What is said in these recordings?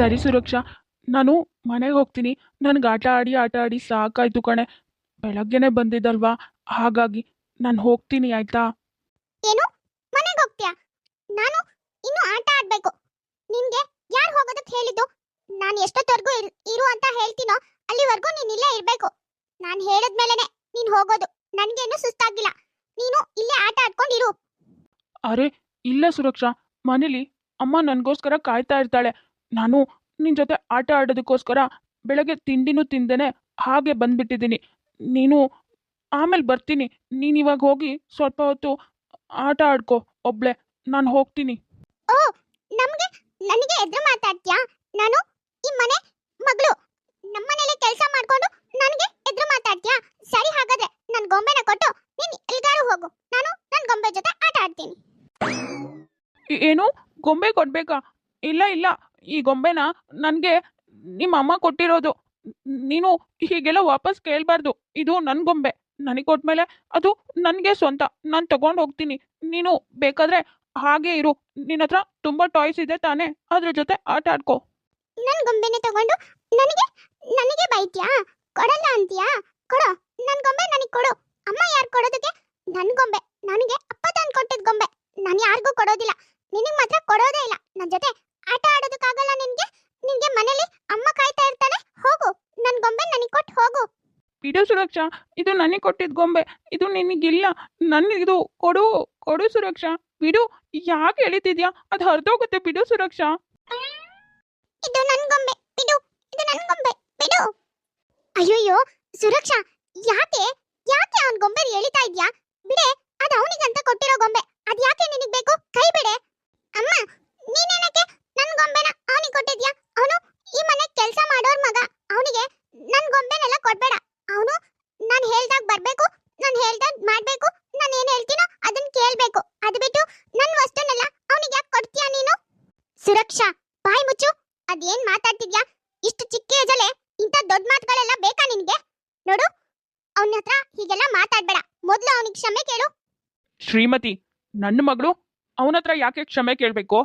ಸರಿ ಸುರಕ್ಷಾ ನಾನು ಮನೆಗೆ ಹೋಗ್ತೀನಿ. ನನ್ಗೆ ಆಟ ಆಡಿ ಆಟ ಆಡಿ ಸಾಕಾಯ್ತು ಕಣೆ. ಬೆಳಗ್ಗೆನೆ ಬಂದಿದ್ದಲ್ವಾ? ಹಾಗಾಗಿ ನಾನು ಹೋಗ್ತೀನಿ ಆಯ್ತಾ? ಏನು? ಮನೆಗೆ ಹೋಗ್ತೀಯಾ? ನಾನು ಇನ್ನು ಆಟ ಆಡಬೇಕು. ನಿಮಗೆ ಯಾರು ಹೋಗೋದಕ್ಕೆ ಹೇಳಿದ್ದು? ನಾನು ಎಷ್ಟೊತ್ತವರೆಗೂ ಇರ್- ಇರು ಅಂತ ಹೇಳ್ತೀನೋ ಅಲ್ಲಿವರೆಗೂ ನೀನ್ ಇಲ್ಲೇ ಇರಬೇಕು. ನಾನು ಹೇಳಿದ್ಮೇಲೆನೆ ನೀನು ಹೋಗೋದು. ನನಗೇನು ಸುಸ್ತಾಗಿಲ್ಲ ನೀನು ಇಲ್ಲೇ ಆಟ ಆಡ್ಕೊಂಡಿರು. ಅರೆ ಇಲ್ಲ ಸುರಕ್ಷಾ. ಮನೇಲಿ ಅಮ್ಮ ನನಗೋಸ್ಕರ ಕಾಯ್ತಾ ಇರ್ತಾಳೆ. ನಾನು ನಿನ್ನ ಜೊತೆ ಆಟ ಆಡೋದಕ್ಕೋಸ್ಕರ ಬೆಳಗ್ಗೆ ತಿಂಡಿನೂ ತಿಂದೇನೆ ಹಾಗೆ ಬಂದ್ಬಿಟ್ಟಿದ್ದೀನಿ. ನೀನು ಆಮೇಲೆ ಬರ್ತೀನಿ. ನೀನು ಇವಾಗ ಹೋಗಿ ಸ್ವಲ್ಪ ಹೊತ್ತು ಆಟ ಆಡ್ಕೊ ಒಬ್ಳೆ. ನಾನು ಹೋಗ್ತೀನಿ. ಓ ನಮಗೆ ನನಗೆ ಎದುರು ಮಾತಾಡ್ತೀಯಾ? ನಾನು ಈ ಮನೆ ಮಗಳು. ನಮ್ಮನೇಲೆ ಕೆಲಸ ಮಾಡ್ಕೊಂಡು ನನಗೆ ಎದುರು ಮಾತಾಡ್ತೀಯಾ? ಸರಿ ಹಾಗಾದ್ರೆ ನನ್ನ ಗೊಂಬೆನ ಕೊಟ್ಟು ನೀನು ಎಲ್ಗಾರು ಹೋಗು. ನಾನು ನನ್ನ ಗೊಂಬೆ ಜೊತೆ ಆಟ ಆಡ್ತೀನಿ. ಏನು? ಗೊಂಬೆ ಕೊಡ್ಬೇಕಾ? ಇಲ್ಲ ಇಲ್ಲ. ಈ ಗೊಂಬೆನ ನನಗೆ ನಿಮ್ಮ ಅಮ್ಮ ಕೊಟ್ಟಿರೋದು. ನೀನು ಹೀಗೆಲ್ಲ ವಾಪಸ್ ಕೇಳಬಾರ್ದು. ಇದು ನನ್ನ ಗೊಂಬೆ. ನನಗೆ ಕೊಟ್ಮೇಲೆ ಅದು ನನಗೆ ಸ್ವಂತ. ನಾನು ತಗೊಂಡು ಹೋಗ್ತೀನಿ. ನೀನು ಬೇಕಾದ್ರೆ ಹಾಗೆ ಇರು. ನಿನ್ನ ಹತ್ರ ತುಂಬ ಟಾಯ್ಸ್ ಇದೆ ತಾನೆ. ಅದ್ರ ಜೊತೆ ಆಟ ಆಡ್ಕೋ. ನನ್ ಗೊಂಬೆನೆ ತಗೊಂಡು ನನಗೆ ನನಗೆ ಬೈತ್ಯಾ? ಕೊಡಲ್ಲ ಅಂತೀಯಾ? ಕೊಡು. ನನ್ನ ಗೊಂಬೆ ನನಗೆ ಕೊಡು. ಅಮ್ಮ ಯಾರು ಕೊಡೋದಕ್ಕೆ? ನನ್ನ ಗೊಂಬೆ. ನನಗೆ ಅಪ್ಪ ತಂದು ಕೊಟ್ಟಿದ್ ಗೊಂಬೆ. ನಾನು ಯಾರಿಗೂ ಕೊಡೋದಿಲ್ಲ. ನಿನಗೆ ಮಾತ್ರ ಕೊಡೋದೇ ಇಲ್ಲ. ನನ್ನ ಜೊತೆ ಆಟ ಆಡೋದಕ್ಕಾಗಲ್ಲ ನಿನ್ಗೆ? ನಿನ್ಗೆ ಮನೇಲಿ ಅಮ್ಮ ಕಾಯ್ತಾ ಇರ್ತಾನೆ ಹೋಗು. ನನ್ ಗೊಂಬೆ ನನಗೆ ಕೊಟ್ಟು ಹೋಗು. ಬಿಡು ಸುರಕ್ಷಾ. ಇದು ನನಗೆ ಕೊಟ್ಟಿದ್ ಗೊಂಬೆ. ಇದು ನಿನಗಿಲ್ಲ. ಇದು ಕೊಡು ಕೊಡು ಸುರಕ್ಷಾ. ಬಿಡು. ಯಾಕೆ ಎಳಿತಿದ್ಯಾ? ಅದು ಹರಿದೋಗುತ್ತೆ. ಬಿಡು ಸುರಕ್ಷಾ. ಇದು ನನ್ ಗೊಂಬೆ. ಬಿಡು. ಇದು ನನ್ ಗೊಂಬೆ. ಬಿಡು. ಅಯ್ಯಯ್ಯೋ ಸುರಕ್ಷಾ. ಯಾಕೆ? ಯಾಕೆ ಅವನ್ ಗೊಂಬೆ ಎಳಿತಾ ಇದ್ಯಾ? ಬಿಡೆ. ಅದು ಅವನಿಗಂತ ಕೊಟ್ಟಿರೋ ಗೊಂಬೆ. ಅದ್ ಯಾಕೆ ನಿನಗ್ ಬೇಕು? ಕೈ ಬಿಡೆ. ಅಮ್ಮ ನೀನೇನಕ್ಕೆ ನನ್ ಗೊಂಬೆನ ಅವನಿಗೆ ಕೊಟ್ಟಿದ್ಯಾ ಅವನು ಈ ಮನೆ ಕೆಲಸ ಮಾಡೋರ್ ಮಗ ಅವನಿಗೆ ನನ್ ಗೊಂಬೆನೆಲ್ಲ ಕೊಡ್ಬೇಡ ಅವನು ನಾನ್ ಹೇಳ್ದಾಗ ಬರ್ಬೇಕು ನಾನ್ ಹೇಳ್ದಾಗ ಮಾಡ್ಬೇಕು ನಾನ್ ಏನ್ ಹೇಳ್ತೀನೋ ಅದನ್ನ ಕೇಳ್ಬೇಕು ಅದ್ ಬಿಟ್ಟು ನನ್ ವಸ್ತುನೆಲ್ಲ ಅವನಿಗೆ ಯಾಕೆ ಕೊಡ್ತೀಯಾ ನೀನು ಸುರಕ್ಷಾ ಬಾಯ್ ಮುಚ್ಚು ಅದೇನ್ ಮಾತಾಡ್ತಿದ್ಯಾ ಇಷ್ಟು ಚಿಕ್ಕ ಏಜಲ್ಲೇ ಇಂಥ ದೊಡ್ಡ ಮಾತುಗಳೆಲ್ಲ ಬೇಕಾ ನಿನ್ಗೆ ನೋಡು ಅವನ ಹತ್ರ ಹೀಗೆಲ್ಲ ಮಾತಾಡ್ಬೇಡ. ಮೊದ್ಲು ಅವನಿಗೆ ಕ್ಷಮೆ ಕೇಳು. ಶ್ರೀಮತಿ ನನ್ನ ಮಗಳು ಅವನ ಹತ್ರ ಯಾಕೆ ಕ್ಷಮೆ ಕೇಳ್ಬೇಕು?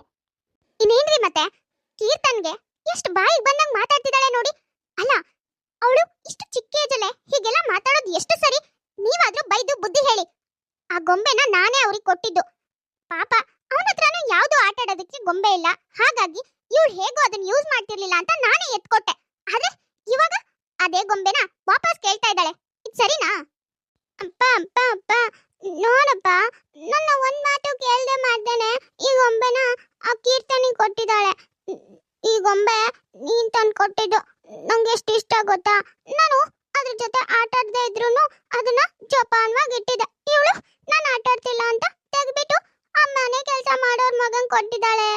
ಇನ್ನೇನ್ರಿ ಮತ್ತೆ? ಕೀರ್ತನ್ಗೆ ಎಷ್ಟು ಬಾಯಿಗೆ ಬಂದಂಗ್ ಮಾತಾಡ್ತಿದ್ದಾಳೆ ನೋಡಿ. ಅಲ್ಲ ಅವಳು ಇಷ್ಟು ಚಿಕ್ಕ ಏಜಲ್ಲೇ ಹೀಗೆಲ್ಲ ಮಾತಾಡೋದು ಎಷ್ಟು ಸರಿ? ನೀವಾದ್ರೂ ಬೈದು ಬುದ್ಧಿ ಹೇಳಿ. ಆ ಗೊಂಬೆನ ನಾನೇ ಅವ್ರಿಗೆ ಕೊಟ್ಟಿದ್ದು. ಪಾಪ ಅವನ ಹತ್ರನೂ ಯಾವ್ದು ಆಟ ಆಡೋದಕ್ಕೆ ಗೊಂಬೆ ಇಲ್ಲ. ಹಾಗಾಗಿ ಇವ್ಳು ಹೇಗೋ ಅದನ್ನ ಯೂಸ್ ಮಾಡ್ತಿರ್ಲಿಲ್ಲ ಅಂತ ನಾನೇ ಎತ್ಕೊಟ್ಟೆ. ಆದ್ರೆ ಇವಾಗ ಅದೇ ಗೊಂಬೆನ ವಾಪಸ್ ಕೇಳ್ತಾ ಇದ್ದಾಳೆ. ಇದು ಸರಿನಾ? ಅಪ್ಪ ಅಪ್ಪ ಅಪ್ಪ ನೋಡಪ್ಪ, ನನ್ನ ಒಂದ್ ಮಾತು ಕೇಳದೆ ಮಾಡ್ದೇನೆ ಈ ಗೊಂಬೆನ ಆ ಕೀರ್ತನಿ ಕೊಟ್ಟಿದ್ದಾಳೆ. ಈ ಗೊಂಬೆ ನೀನ್ ತಂದು ಕೊಟ್ಟಿದ್ದು ನಂಗೆ ಎಷ್ಟು ಇಷ್ಟ ಗೊತ್ತಾ? ನಾನು ಅದ್ರ ಜೊತೆ ಆಟ ಆಡದೆ ಇದ್ರು ಅದನ್ನ ಜೋಪಾನವಾಗಿ ಇಟ್ಟಿದ್ದೆ. ಇವಳು ನಾನು ಆಟ ಆಡ್ತಿಲ್ಲ ಅಂತ ತೆಗ್ಬಿಟ್ಟು ಆ ಮನೆ ಕೆಲಸ ಮಾಡೋರ್ ಮಗನ್ ಕೊಟ್ಟಿದ್ದಾಳೆ.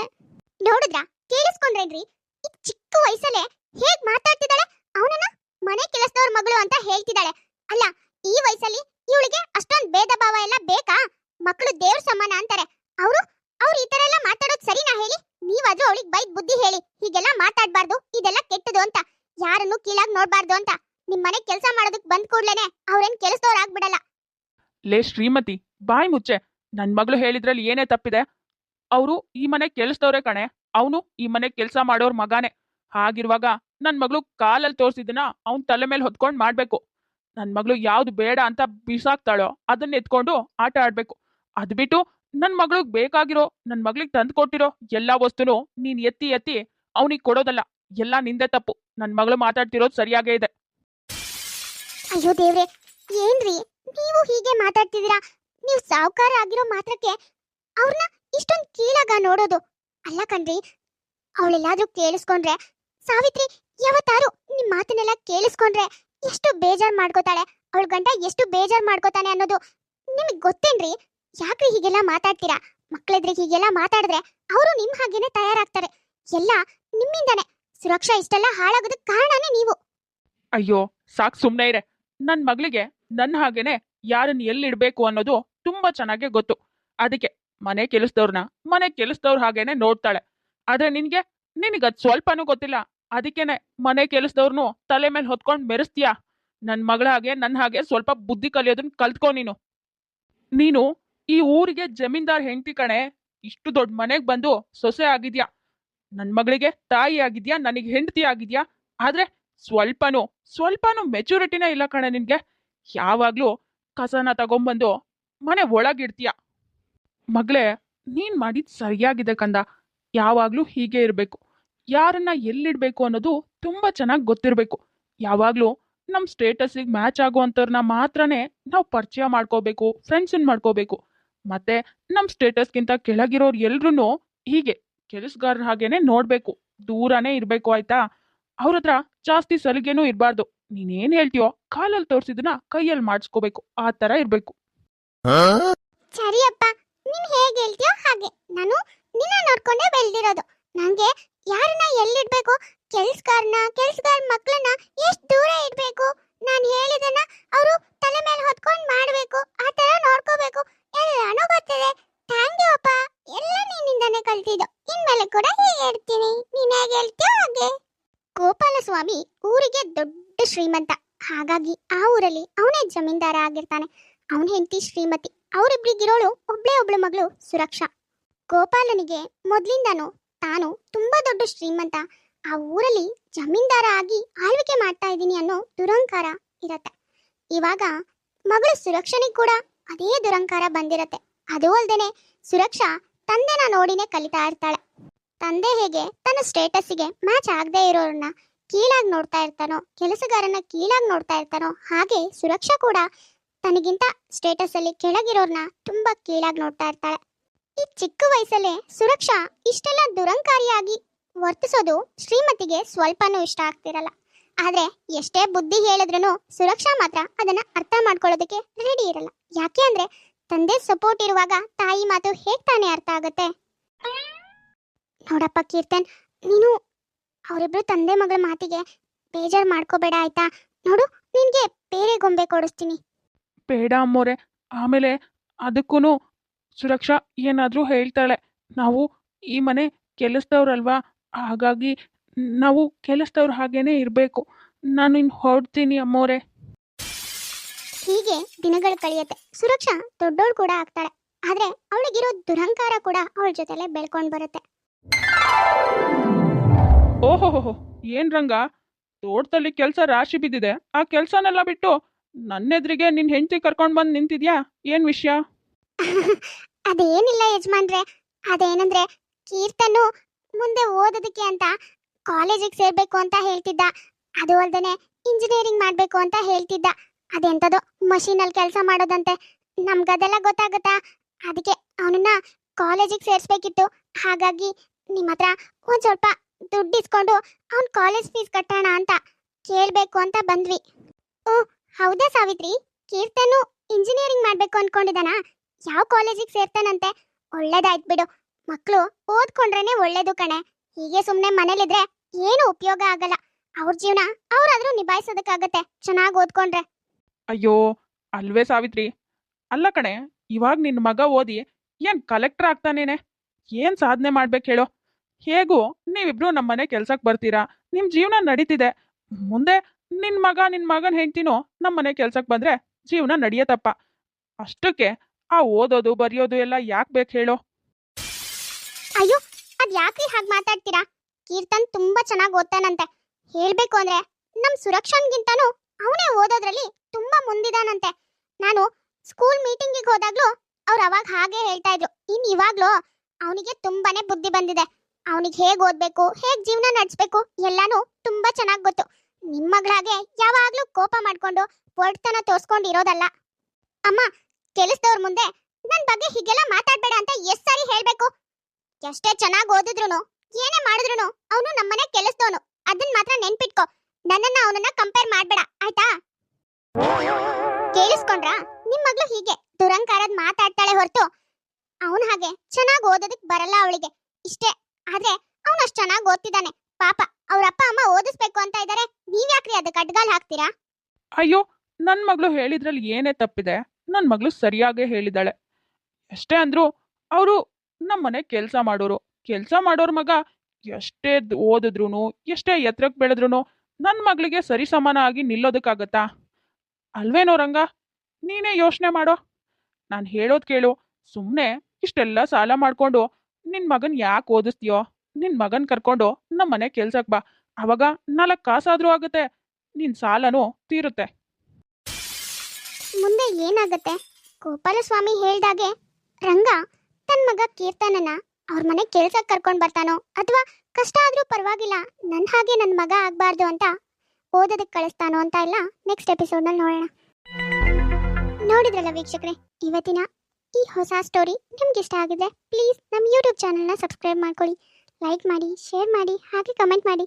ನೋಡಿದ್ರಾ? ಕೇಳಿಸ್ಕೊಂಡ್ರೇನ್ರಿ? ಈ ಚಿಕ್ಕ ವಯಸ್ಸಲ್ಲೇ ಹೇಗ್ ಮಾತಾಡ್ತಿದ್ದಾಳೆ? ಅವನನ್ನ ಮನೆ ಕೆಲಸದವ್ರ ಮಗಳು ಅಂತ ಹೇಳ್ತಿದ್ದಾಳೆ. ಅಲ್ಲ, ಈ ವಯಸ್ಸಲ್ಲಿ ಇವಳಿಗೆ ಅಷ್ಟೊಂದು ಭೇದ ಭಾವ ಎಲ್ಲ ಬೇಕಾ? ಮಕ್ಕಳು ದೇವ್ರ ಸಮಾನ ಅಂತಾರೆ. ಅವರು, ಅವ್ರು ಈ ತರ ಎಲ್ಲ ಮಾತಾಡೋದು ಸರಿನಾ ಹೇಳಿ? ನೀವಾದ್ರೂ ಅವಳಿಗೆ ಬೈದ್ ಬುದ್ಧಿ ಹೇಳಿ. ಹೀಗೆಲ್ಲ ಮಾತಾಡ್ಬಾರ್ದು. ಇದೆಲ್ಲ ಕೆಟ್ಟದು ಅಂತ. ಯಾರನ್ನು ಕೀಳಾಗಿ ನೋಡ್ಬಾರ್ದು ಅಂತ. ನಿಮ್ ಮನೆ ಕೆಲಸ ಮಾಡೋದಕ್ ಬಂದ್ ಕೂಡ್ಲೇನೆ ಅವ್ರೇನ್ ಕೆಲಸದವ್ರು ಆಗ್ಬಿಡಲ್ಲ. ಲೇ ಶ್ರೀಮತಿ, ಬಾಯ್ ಮುಚ್ಚೆ. ನನ್ ಮಗಳು ಹೇಳಿದ್ರಲ್ಲಿ ಏನೇ ತಪ್ಪಿದೆ? ಅವರು ಈ ಮನೆ ಕೆಲ್ಸದವ್ರೆ ಕಣೆ. ಅವನು ಈ ಮನೆ ಕೆಲಸ ಮಾಡೋರ್ ಮಗಾನೆ. ಹಾಗಿರುವಾಗ ನನ್ ಮಗಳು ಕಾಲಲ್ಲಿ ತೋರ್ಸಿದ್ನ ಅವ್ನ್ ತಲೆ ಮೇಲೆ ಹೊತ್ಕೊಂಡ್ ಮಾಡ್ಬೇಕು. ನನ್ನ ಮಗಳು ಯಾವ್ದು ಬೇಡ ಅಂತ ಬಿಸಾಕ್ತಾಳೋ ಅದನ್ನ ಎತ್ಕೊಂಡು ಆಟ ಆಡ್ಬೇಕು. ಅದ್ ಬಿಟ್ಟು ನನ್ ಮಗಳಿಗೆ ಬೇಕಾಗಿರೋ, ನನ್ ಮಗಳಿಗೆ ತಂದು ಕೊಟ್ಟಿರೋ ಎಲ್ಲಾ ವಸ್ತುನು ನೀನ್ ಎತ್ತಿ ಎತ್ತಿ ಅವನಿಗೆ ಕೊಡೋದಲ್ಲ, ಎಲ್ಲ ನಿಂದೆ ತಪ್ಪು. ನನ್ ಮಗಳು ಮಾತಾಡ್ತಿರೋದು ಸರಿಯಾಗೇ ಇದೆ. ಅಯ್ಯೋ ದೇವ್ರೆ, ಏನ್ರಿ? ನೀವು ಹೀಗೆ ಮಾತಾಡ್ತಿದ್ದೀರಾ? ನೀವು ಸಾವುಕಾರ ಆಗಿರೋ ಮಾತ್ರಕ್ಕೆ ಅವ್ರನ್ನ ಇಷ್ಟೊಂದ್ ಕೀಳಾಗ ನೋಡೋದು. ಅಲ್ಲ ಕಣ್ರಿ, ಅವಳೆಲ್ಲಾದ್ರೂ ಕೇಳಿಸ್ಕೊಂಡ್ರೆ, ಸಾವಿತ್ರಿ ಯಾವತ್ತಾರು ನಿಮ್ ಮಾತನ್ನೆಲ್ಲ ಕೇಳಿಸ್ಕೊಂಡ್ರೆ ಎಷ್ಟು ಬೇಜಾರ್ ಮಾಡ್ಕೋತಾಳೆ? ಅವಳ ಗಂಡ ಎಷ್ಟು ಬೇಜಾರ್ ಮಾಡ್ಕೋತಾನೆ ಅನ್ನೋದು ನಿಮಗೆ ಗೊತ್ತೇನ್ರಿ? ಯಾಕ್ರಿ ಹೀಗೆಲ್ಲ ಮಾತಾಡ್ತೀರಾ? ಮಕ್ಕಳಿದ್ರೆ ಹೀಗೆಲ್ಲ ಮಾತಾಡಿದ್ರೆ ಅವರು ನಿಮ್ ಹಾಗೇನೆ ತಯಾರಾಗ್ತಾರೆ. ಎಲ್ಲ ನಿಮ್ಮಿಂದಾನೆ. ಸುರಕ್ಷಾ ಇಷ್ಟೆಲ್ಲ ಹಾಳಾಗೋದಕ್ಕೆ ಕಾರಣನೇ ನೀವು. ಅಯ್ಯೋ, ಸಾಕ್ ಸುಮ್ನೆ ಇರೆ. ನನ್ ಮಗಳಿಗೆ ನನ್ನ ಹಾಗೇನೆ ಯಾರನ್ನ ಎಲ್ಲಿಡ್ಬೇಕು ಅನ್ನೋದು ತುಂಬಾ ಚೆನ್ನಾಗಿ ಗೊತ್ತು. ಅದಕ್ಕೆ ಮನೆ ಕೆಲಸದವ್ರನ್ನ ಮನೆ ಕೆಲಸದವ್ರ ಹಾಗೇನೆ ನೋಡ್ತಾಳೆ. ಆದ್ರೆ ನಿನ್ಗೆ ನಿನಗದ್ ಸ್ವಲ್ಪನೂ ಗೊತ್ತಿಲ್ಲ. ಅದಕ್ಕೇನೆ ಮನೆ ಕೆಲಸದವ್ರನು ತಲೆ ಮೇಲೆ ಹೊತ್ಕೊಂಡು ಮೆರೆಸ್ತೀಯಾ? ನನ್ನ ಮಗಳ ಹಾಗೆ ನನ್ನ ಹಾಗೆ ಸ್ವಲ್ಪ ಬುದ್ಧಿ ಕಲಿಯೋದನ್ನ ಕಲ್ತ್ಕೊ ನೀನು. ನೀನು ಈ ಊರಿಗೆ ಜಮೀನ್ದಾರ್ ಹೆಂಡತಿ ಕಣೆ, ಇಷ್ಟು ದೊಡ್ಡ ಮನೆಗೆ ಬಂದು ಸೊಸೆ ಆಗಿದ್ಯಾ? ನನ್ನ ಮಗಳಿಗೆ ತಾಯಿ ಆಗಿದ್ಯಾ? ನನಗೆ ಹೆಂಡತಿ ಆಗಿದ್ಯಾ? ಆದ್ರೆ ಸ್ವಲ್ಪನೂ ಸ್ವಲ್ಪನೂ ಮೆಚುರಿಟಿನೇ ಇಲ್ಲ ಕಣೆ ನಿನ್ಗೆ. ಯಾವಾಗಲೂ ಕಸನ ತಗೊಂಬಂದು ಮನೆ ಒಳಗಿಡ್ತೀಯ? ಮಗಳೇ, ನೀನ್ ಮಾಡಿದ್ ಸರಿಯಾಗಿದೆ ಕಂದ. ಯಾವಾಗ್ಲೂ ಹೀಗೆ ಇರಬೇಕು. ಯಾರನ್ನ ಎಲ್ಲಿಡ್ಬೇಕು ಅನ್ನೋದು ತುಂಬಾ ಚೆನ್ನಾಗಿ ಗೊತ್ತಿರಬೇಕು. ಯಾವಾಗಲೂ ನಮ್ಮ ಸ್ಟೇಟಸ್ಸಿಗೆ ಮ್ಯಾಚ್ ಆಗುವಂಥವ್ರನ್ನ ಮಾತ್ರನೇ ನಾವು ಪರಿಚಯ ಮಾಡ್ಕೋಬೇಕು ಫ್ರೆಂಡ್ಸನ್ ಮಾಡ್ಕೋಬೇಕು. ಮತ್ತೆ ನಮ್ಮ ಸ್ಟೇಟಸ್ಗಿಂತ ಕೆಳಗಿರೋರು ಎಲ್ರೂ ಹೀಗೆ ಕೆಲಸಗಾರರ ಹಾಗೇನೆ ನೋಡ್ಬೇಕು, ದೂರನೇ ಇರಬೇಕು ಆಯ್ತಾ? ಅವ್ರ ಹತ್ರ ಜಾಸ್ತಿ ಸಲಿಗೆನೂ ಇರಬಾರ್ದು. ನೀನೇನ್ ಹೇಳ್ತೀಯೋ ಕಾಲಲ್ಲಿ ತೋರಿಸಿದನ್ನ ಕೈಯಲ್ಲಿ ಮಾಡಿಸ್ಕೋಬೇಕು, ಆ ಥರ ಇರಬೇಕು. ಸರಿಯಪ್ಪ, ನೀನ್ ಹೇಗೆ ಹೇಳ್ತೀಯೋ ಹಾಗೆ. ನಾನು ನಿನ್ನ ನೋಡ್ಕೊಂಡೇ ಬೆಳ್ದಿರೋದು. ನಂಗೆ ಯಾರನ್ನ ಎಲ್ಲಿಡ್ಬೇಕು? ಕೆಲ್ಸಗಾರನ, ಕೆಲ್ಸಗಾರ ಮಕ್ಕಳನ್ನ ಎಷ್ಟು ದೂರ ಇಡ್ಬೇಕು? ನಾನು ಹೇಳಿದನ ಅವರು ತಲೆ ಮೇಲೆ ಹೊತ್ಕೊಂಡು ಮಾಡಬೇಕು, ಆ ತರ ನೋಡ್ಕೋಬೇಕು. ಎಲ್ಲಾನು ಗೊತ್ತಿದೆ. ಥ್ಯಾಂಕ್ ಯು ಅಪ್ಪ. ಎಲ್ಲ ನಿನ್ನಿಂದಾನೆ ಕಲ್ತಿದ್ದು. ಇನ್ಮೇಲೆ ಕೂಡ ಹೀಗೆ ಹೇಳ್ತೀನಿ ನೀನ್ ಹೇಗೆ ಹೇಳ್ತೀಯೋ ಹಾಗೆ. ಗೋಪಾಲಸ್ವಾಮಿ ಊರಿಗೆ ದೊಡ್ಡ ಶ್ರೀಮಂತ. ಹಾಗಾಗಿ ಆ ಊರಲ್ಲಿ ಅವನೇ ಜಮೀನ್ದಾರ ಆಗಿರ್ತಾನೆ. ಅವನ ಹೆಂಡತಿ ಶ್ರೀಮತಿ. ಅವರಿಬ್ರಿಗಿರೋಳು ಒಬ್ಳೇ ಒಬ್ಳು ಮಗಳು ಸುರಕ್ಷಾ. ಗೋಪಾಲನಿಗೆ ಮೊದ್ಲಿಂದಾನು ತಾನು ತುಂಬಾ ದೊಡ್ಡ ಶ್ರೀಮಂತ. ಆ ಊರಲ್ಲಿ ಜಮೀನ್ದಾರ ಆಗಿ ಆಳ್ವಿಕೆ ಮಾಡ್ತಾ ಇದ್ದೀನಿ ಅನ್ನೋ ದುರಂಕಾರ ಇರತ್ತೆ. ಇವಾಗ ಮಗಳ ಸುರಕ್ಷಣೆ ಕೂಡ ಅದೇ ದುರಂಕಾರ ಬಂದಿರತ್ತೆ. ಅದೂ ಅಲ್ದೇನೆ ಸುರಕ್ಷಾ ತಂದೆನ ನೋಡಿನೇ ಕಲಿತಾ ಇರ್ತಾಳೆ. ತಂದೆ ಹೇಗೆ ತನ್ನ ಸ್ಟೇಟಸ್ಸಿಗೆ ಮ್ಯಾಚ್ ಆಗದೆ ಇರೋರನ್ನ ಕೀಳಾಗಿ ನೋಡ್ತಾ ಇರ್ತಾನೋ, ಕೆಲಸಗಾರನ ಕೀಳಾಗಿ ನೋಡ್ತಾ ಇರ್ತಾನೋ, ಹಾಗೆ ಸುರಕ್ಷಾ ಕೂಡ ತನಗಿಂತ ಸ್ಟೇಟಸ್ ಅಲ್ಲಿ ಕೆಳಗಿರೋರ್ನ ತುಂಬಾ ಕೀಳಾಗಿ ನೋಡ್ತಾ ಇರ್ತಾಳೆ. ಈ ಚಿಕ್ಕ ವಯಸ್ಸಲ್ಲೇ ಸುರಕ್ಷಾ ಇಷ್ಟೆಲ್ಲ ದುರಂಕಾರಿಯಾಗಿ ವರ್ತಿಸೋದು ಶ್ರೀಮತಿಗೆ ಸ್ವಲ್ಪನೂ ಇಷ್ಟ ಆಗ್ತಿರಲ್ಲ. ಆದ್ರೆ ಎಷ್ಟೇ ಬುದ್ಧಿ ಹೇಳಿದ್ರೂ ಸುರಕ್ಷಾ ಮಾತ್ರ ಅದನ್ನ ಅರ್ಥ ಮಾಡ್ಕೊಳ್ಳೋದಕ್ಕೆ ರೆಡಿ ಇರಲ್ಲ. ಯಾಕೆ ಅಂದ್ರೆ ತಂದೆ ಸಪೋರ್ಟ್ ಇರುವಾಗ ತಾಯಿ ಮಾತು ಹೇಗ್ ತಾನೇ ಅರ್ಥ ಆಗುತ್ತೆ? ನೋಡಪ್ಪ ಕೀರ್ತನ್, ನೀನು ಅವರಿಬ್ರು ತಂದೆ ಮಗಳ ಮಾತಿಗೆ ಬೇಜಾರ್ ಮಾಡ್ಕೋಬೇಡ ಆಯ್ತಾ? ನೋಡು, ನಿನ್ಗೆ ಬೇರೆ ಗೊಂಬೆ ಕೊಡಿಸ್ತೀನಿ. ಬೇಡ ಅಮ್ಮೋರೆ, ಆಮೇಲೆ ಅದಕ್ಕೂ ಸುರಕ್ಷಾ ಏನಾದರೂ ಹೇಳ್ತಾಳೆ. ನಾವು ಈ ಮನೆ ಕೆಲಸದವ್ರಲ್ವಾ? ಹಾಗಾಗಿ ನಾವು ಕೆಲಸದವ್ರ ಹಾಗೇನೆ ಇರಬೇಕು. ನಾನು ಇನ್ನು ಹೊರಡ್ತೀನಿ ಅಮ್ಮೋರೆ. ಹೀಗೆ ದಿನಗಳು ಕಳೆಯುತ್ತೆ. ಸುರಕ್ಷಾ ದೊಡ್ಡೋಳು ಕೂಡ ಆಗ್ತಾಳೆ. ಆದ್ರೆ ಅವಳಿಗಿರೋ ದುರಂಕಾರ ಕೂಡ ಅವಳ ಜೊತೆಲೆ ಬೆಳ್ಕೊಂಡ್ ಬರುತ್ತೆ. ಓಹೋಹೋ ಏನ್ ರಂಗ? ತೋಟದಲ್ಲಿ ಕೆಲಸ ರಾಶಿ ಬಿದ್ದಿದೆ. ಆ ಕೆಲಸನೆಲ್ಲ ಬಿಟ್ಟು ನನ್ನೆದ್ರಿಗೆ ನಿನ್ ಹೆಂಡತಿ ಕರ್ಕೊಂಡ್ ಬಂದು ನಿಂತಿದ್ಯಾ? ಏನ್ ವಿಷಯ? ಅದೇನಿಲ್ಲ ಯಜಮಾನ್ರೆ, ಅದೇನಂದ್ರೆ ಕೀರ್ತನು ಮುಂದೆ ಓದೋದಕ್ಕೆ ಅಂತ ಕಾಲೇಜಿಗೆ ಸೇರ್ಬೇಕು ಅಂತ ಹೇಳ್ತಿದ್ದ. ಅದು ಅಲ್ದೇನೆ ಇಂಜಿನಿಯರಿಂಗ್ ಮಾಡ್ಬೇಕು ಅಂತ ಹೇಳ್ತಿದ್ದ. ಅದೆಂತದೋ ಮಷೀನಲ್ಲಿ ಕೆಲಸ ಮಾಡೋದಂತೆ. ನಮ್ಗದೆಲ್ಲ ಗೊತ್ತಾಗುತ್ತಾ? ಅದಕ್ಕೆ ಅವನನ್ನ ಕಾಲೇಜಿಗೆ ಸೇರಿಸ್ಬೇಕಿತ್ತು. ಹಾಗಾಗಿ ನಿಮ್ಮ ಹತ್ರ ಒಂದ್ ಸ್ವಲ್ಪ ದುಡ್ಡು ಇಸ್ಕೊಂಡು ಅವ್ನ್ ಕಾಲೇಜ್ ಫೀಸ್ ಕಟ್ಟೋಣ ಅಂತ ಕೇಳ್ಬೇಕು ಅಂತ ಬಂದ್ವಿ. ಓ, ಹೌದಾ ಸಾವಿತ್ರಿ? ಕೀರ್ತನು ಇಂಜಿನಿಯರಿಂಗ್ ಮಾಡ್ಬೇಕು ಅನ್ಕೊಂಡಿದಾನಾ ಯಾವ ಕಾಲೇಜಿಗೆ ಸೇರ್ತಾನಂತೆ? ಒಳ್ಳೇದಾಯ್ತು ಬಿಡು. ಮಕ್ಕಳು ಓದ್ಕೊಂಡ್ರೇನೆ ಒಳ್ಳೇದು ಕಣೆ. ಹೀಗೆ ಸುಮ್ಮನೆ ಮನೇಲಿದ್ರೆ ಏನು ಉಪಯೋಗ ಆಗಲ್ಲ. ಅವ್ರ ಜೀವನ ಅವ್ರಾದ್ರೂ ನಿಭಾಯಿಸೋದಕ್ಕಾಗತ್ತೆ. ಚೆನ್ನಾಗಿ ಓದ್ಕೊಂಡ್ರೆ. ಅಯ್ಯೋ, ಅಲ್ವೇ ಸಾವಿತ್ರಿ. ಅಲ್ಲ ಕಣೆ, ಇವಾಗ ನಿನ್ನ ಮಗ ಓದಿ ಏನ್ ಕಲೆಕ್ಟರ್ ಆಗ್ತಾನೇನೆ? ಏನ್ ಸಾಧನೆ ಮಾಡ್ಬೇಕು ಹೇಳೋ? ಹೇಗೂ, ನೀವಿಬ್ರು ನಮ್ಮನೆ ಕೆಲ್ಸಕ್ಕೆ ಬರ್ತೀರಾ? ನಿಮ್ ಜೀವನ ನಡೀತಿದೆ. ಮುಂದೆ ನಿನ್ ಮಗ ನಿನ್ ಮಗನ್ ಹೆಂಡ್ತಿನೂ ನಮ್ಮನೆ ಕೆಲ್ಸಕ್ಕೆ ಬಂದ್ರೆ ಜೀವನ ನಡೆಯತ್ತಪ್ಪ ಅಷ್ಟಕ್ಕೆ ಆ ಓದೋದು, ಬರೆಯೋದು ಎಲ್ಲ ಯಾಕೆ ಬೇಕು ಹೇಳೋ? ಅಯ್ಯೋ, ಅದ್ ಯಾಕ್ರಿ ಹಾಗೆ ಮಾತಾಡ್ತೀರಾ? ಕೀರ್ತನ್ ತುಂಬಾ ಚೆನ್ನಾಗಿ ಓದ್ತಾನಂತೆ. ಹೇಳ್ಬೇಕು ಅಂದ್ರೆ ನಮ್ ಸುರಕ್ಷನ್ಗಿಂತಾನು ಅವನೇ ಓದೋದ್ರಲ್ಲಿ ತುಂಬಾ ಮುಂದಿದಾನಂತೆ. ನಾನು ಸ್ಕೂಲ್ ಮೀಟಿಂಗಿಗೆ ಹೋದಾಗ್ಲೂ ಅವ್ರು ಅವಾಗ ಹಾಗೆ ಹೇಳ್ತಾ ಇದ್ರು. ಇನ್ ಇವಾಗ್ಲೂ ಅವನಿಗೆ ತುಂಬಾನೇ ಬುದ್ಧಿ ಬಂದಿದೆ. ಅವನಿಗೆ ಹೇಗ್ ಓದ್ಬೇಕು, ಹೇಗ್ ಜೀವನ ನಡೆಸ್ಬೇಕು ಎಲ್ಲಾನು ತುಂಬಾ ಚೆನ್ನಾಗಿ ಗೊತ್ತು. ನಿಮ್ಮ ಮಗಳಾಗೆ ಯಾವಾಗ್ಲೂ ಕೋಪ ಮಾಡ್ಕೊಂಡು, ಒಡ್ತನ ತೋರ್ಸ್ಕೊಂಡಿರೋದಲ್ಲ. ಅಮ್ಮ ಕೆಲಸದವ್ರ ಮುಂದೆ ನನ್ ಬಗ್ಗೆ ಹೀಗೆಲ್ಲ ಮಾತಾಡ್ಬೇಡ ಅಂತ ಎಷ್ಟ್ ಸಾರಿ ಹೇಳ್ಬೇಕು. ಎಷ್ಟೇ ಚೆನ್ನಾಗಿ ಓದಿದ್ರು ಏನೇ ಮಾಡಿದ್ರು ಅವನು ನಮ್ಮನೆ ಕೆಲಸದವನು ಅದನ್ನ ಮಾತ್ರ ನೆನ್ಪಿಟ್ಕೋ. ನನ್ನನ್ನ ಅವನನ್ನ ಕಂಪೇರ್ ಮಾಡ್ಬೇಡ, ಆಯ್ತಾ? ಕೇಳಿಸ್ಕೊಂಡ್ರಾ? ನಿಮ್ ಮಗ್ಳು ಹೀಗೆ ದುರಂಕಾರದ್ ಮಾತಾಡ್ತಾಳೆ ಹೊರತು ಅವನ್ ಹಾಗೆ ಚೆನ್ನಾಗಿ ಓದೋದಕ್ ಬರಲ್ಲ ಅವಳಿಗೆ. ಇಷ್ಟೇ. ಆದ್ರೆ ಅವನು ಅಷ್ಟ್ ಚೆನ್ನಾಗಿ ಓದ್ತಿದ್ದಾನೆ. ಪಾಪ, ಅವ್ರ ಅಪ್ಪ, ಅಮ್ಮ ಓದಿಸ್ಬೇಕು ಅಂತ ಇದಾರೆ. ನೀವ್ ಯಾಕ್ರಿ ಅದಕ್ಕೆ ಅಡ್ಗಾಲ್ ಹಾಕ್ತೀರಾ? ಅಯ್ಯೋ, ನನ್ ಮಗ್ಳು ಹೇಳಿದ್ರಲ್ಲಿ ಏನೇ ತಪ್ಪಿದೆ? ನನ್ನ ಮಗಳು ಸರಿಯಾಗೇ ಹೇಳಿದಾಳೆ. ಎಷ್ಟೇ ಅಂದ್ರು ಅವರು ನಮ್ಮನೆ ಕೆಲಸ ಮಾಡೋರು. ಕೆಲಸ ಮಾಡೋರ್ ಮಗ ಎಷ್ಟೇ ಓದಿದ್ರು ಎಷ್ಟೇ ಎತ್ತರಕ್ಕೆ ಬೆಳೆದ್ರು ನನ್ನ ಮಗಳಿಗೆ ಸರಿ ಸಮಾನ ಆಗಿ ನಿಲ್ಲೋದಕ್ಕಾಗತ್ತಾ? ಅಲ್ವೇನೋ ರಂಗ, ನೀನೇ ಯೋಚನೆ ಮಾಡೋ. ನಾನು ಹೇಳೋದು ಕೇಳು ಸುಮ್ಮನೆ ಇಷ್ಟೆಲ್ಲ ಸಾಲ ಮಾಡ್ಕೊಂಡು ನಿನ್ನ ಮಗನ್ ಯಾಕೆ ಓದಿಸ್ತೀಯೋ ನಿನ್ನ ಮಗನ್ ಕರ್ಕೊಂಡು ನಮ್ಮ ಮನೆ ಕೆಲ್ಸಕ್ ಬಾ. ಅವಾಗ ನಾಲ್ಕು ಕಾಸಾದರೂ ಆಗುತ್ತೆ, ನಿನ್ ಸಾಲನೂ ತೀರುತ್ತೆ. ಮುಂದೆ ಏನಾಗತ್ತೆ? ಗೋಪಾಲಸ್ವಾಮಿ ಹೇಳ್ದಾಗೆ ರಂಗ ತನ್ನ ಮಗ ಕೀರ್ತನನ ಅವ್ರ ಮನೆ ಕೆಲ್ಸಕ್ಕೆ ಕರ್ಕೊಂಡ್ ಬರ್ತಾನೋ ಅಥವಾ ಕಷ್ಟ ಆದ್ರೂ ಪರವಾಗಿಲ್ಲ ನನ್ನ ಹಾಗೆ ನನ್ನ ಮಗ ಆಗ್ಬಾರ್ದು ಅಂತ ಓದೋದಕ್ಕೆ ಕಳಿಸ್ತಾನೋ ಅಂತ ಎಲ್ಲ ನೆಕ್ಸ್ಟ್ ಎಪಿಸೋಡ್ನಲ್ಲಿ ನೋಡೋಣ. ನೋಡಿದ್ರಲ್ಲ ವೀಕ್ಷಕರೇ, ಇವತ್ತಿನ ಈ ಹೊಸ ಸ್ಟೋರಿ ನಿಮ್ಗೆ ಇಷ್ಟ ಆಗಿದೆ ಪ್ಲೀಸ್ ನಮ್ಮ ಯೂಟ್ಯೂಬ್ ಚಾನಲ್ನ ಸಬ್ಸ್ಕ್ರೈಬ್ ಮಾಡ್ಕೊಳ್ಳಿ. ಲೈಕ್ ಮಾಡಿ ಶೇರ್ ಮಾಡಿ, ಹಾಗೆ ಕಮೆಂಟ್ ಮಾಡಿ.